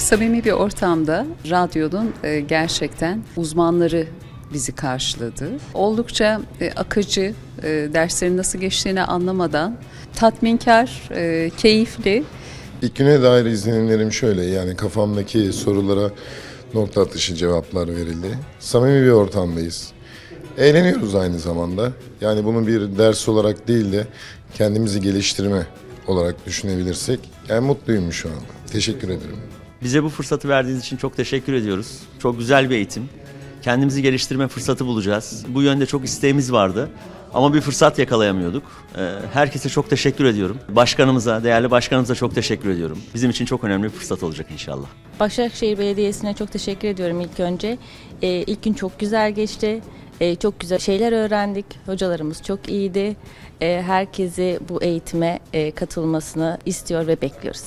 samimi bir ortamda radyonun e, gerçekten uzmanları bizi karşıladı. Oldukça e, akıcı, e, derslerin nasıl geçtiğini anlamadan tatminkar, keyifli İlk güne dair izlenimlerim şöyle yani kafamdaki sorulara nokta atışı cevaplar verildi. Samimi bir ortamdayız. Eğleniyoruz aynı zamanda. Yani bunu bir ders olarak değil de kendimizi geliştirme olarak düşünebilirsek yani mutluyum şu anda. Teşekkür ederim. Bize bu fırsatı verdiğiniz için çok teşekkür ediyoruz. Çok güzel bir eğitim. Kendimizi geliştirme fırsatı bulacağız. Bu yönde çok isteğimiz vardı. Ama bir fırsat yakalayamıyorduk. Ee, Herkese çok teşekkür ediyorum. Başkanımıza, değerli başkanımıza çok teşekkür ediyorum. Bizim için çok önemli bir fırsat olacak inşallah. Başakşehir Belediyesi'ne çok teşekkür ediyorum ilk önce. Ee, ilk gün çok güzel geçti. Ee, çok güzel şeyler öğrendik. Hocalarımız çok iyiydi. Herkesi bu eğitime e, katılmasını istiyor ve bekliyoruz.